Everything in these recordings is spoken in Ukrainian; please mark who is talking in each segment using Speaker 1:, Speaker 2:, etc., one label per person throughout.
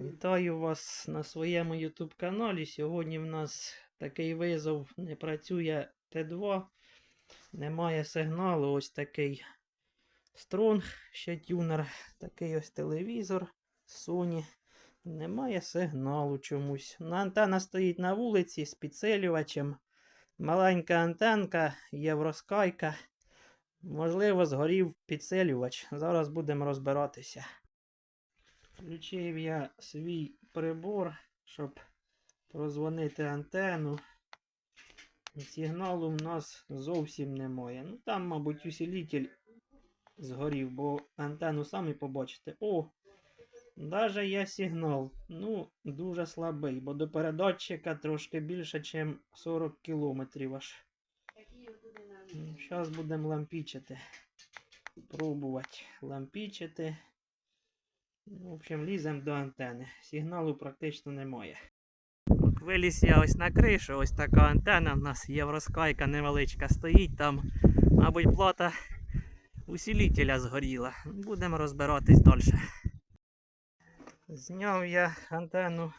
Speaker 1: Вітаю вас на своєму YouTube каналі. Сьогодні в нас такий визов не працює Т2. Немає сигналу. Ось такий Strong, ще тюнер, такий ось телевізор Sony. Немає сигналу чомусь. Ну, Антенна стоїть на вулиці з підсилювачем. Маленька антенка, євроскайка. Можливо, згорів підсилювач. Зараз будемо розбиратися. Включив я свій прибор, щоб прозвонити антенну. Сигналу в нас зовсім немає. Ну там, мабуть, усилитель згорів, бо антенну самі побачите. О! Даже є сигнал. Ну, дуже слабий, бо до передатчика трошки більше, ніж 40 кілометрів аж. Зараз будемо лампічити. Пробувати лампічити. В общем, ліземо до антени. Сигналу практично немає. Виліз я ось на кришу, ось така антена. У нас євроскайка невеличка стоїть там. Мабуть, плата усилителя згоріла. Будемо розбиратись далі. Зняв я антенну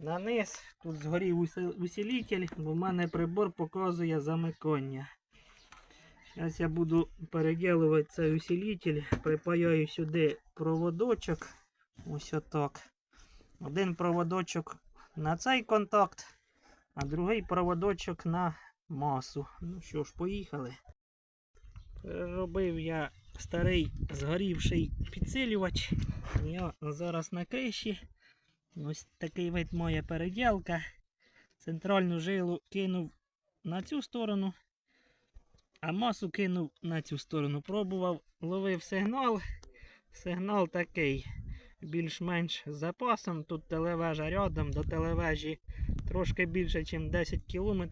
Speaker 1: на низ. Тут згорів усилитель, бо в мене прибор показує замикання. Зараз я буду переділувати цей усилитель, припаяю сюди проводочок. Ось отак. Один проводочок на цей контакт, а другий проводочок на масу. Ну що ж, поїхали. Переробив я старий згорівший підсилювач. Я зараз на криші. Ось такий вид моя переділка. Центральну жилу кинув на цю сторону, а масу кинув на цю сторону. Пробував, ловив сигнал. Сигнал такий, більш-менш з запасом. Тут телевежа рядом, до телевежі трошки більше, ніж 10 км.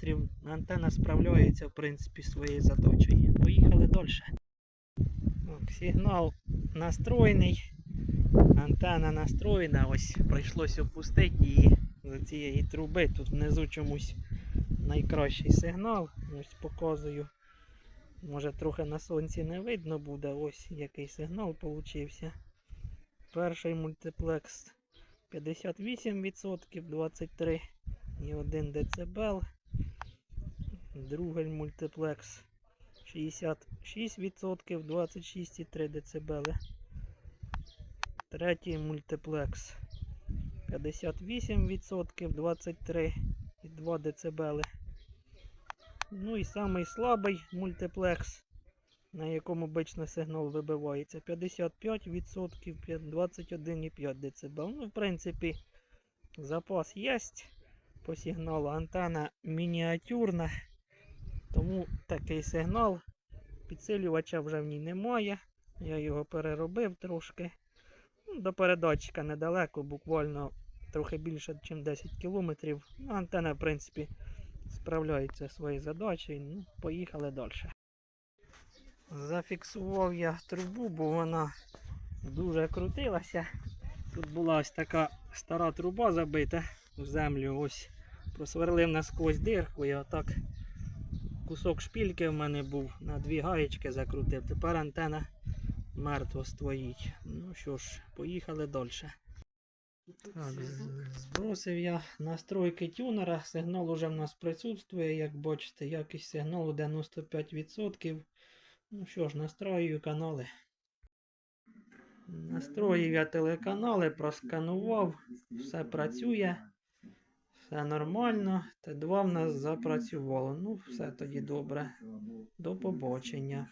Speaker 1: Антенна справляється, в принципі, своєю задачею. Поїхали далі. Так, сигнал настроєний. Антенна настроєна. Ось прийшлось опустити її з цієї труби. Тут внизу чомусь найкращий сигнал. Ось показую. Може трохи на сонці не видно буде. Ось який сигнал получився. Перший мультиплекс 58%, 23 і 1 дБ. Другий мультиплекс 66%, 26,3 дБ. Третій мультиплекс 58%, 23,2 дБ. Ну і самий слабий мультиплекс, на якому обично сигнал вибивається 55%, 21,5 дБ. Ну, в принципі, запас є по сигналу. Антенна мініатюрна, тому такий сигнал. Підсилювача вже в ній немає. Я його переробив трошки. Ну, До передатчика недалеко, буквально трохи більше, ніж 10 кілометрів. Ну, антенна, в принципі, справляється зі своєю задачею. Ну, поїхали далі. Зафіксував я трубу, бо вона дуже крутилася. Тут була ось така стара труба забита в землю. Ось просверлив насквозь дирку і отак кусок шпільки в мене був на дві гаєчки закрутив. Тепер антена мертво стоїть. Ну що ж, поїхали далі. Так, збросив я настройки тюнера. Сигнал уже в нас присутствує, як бачите, якість сигналу 95%. Ну що ж, настроюю канали. Настроїв я телеканали, просканував, все працює, все нормально. Т2 в нас запрацювало. Ну, все тоді добре. До побачення.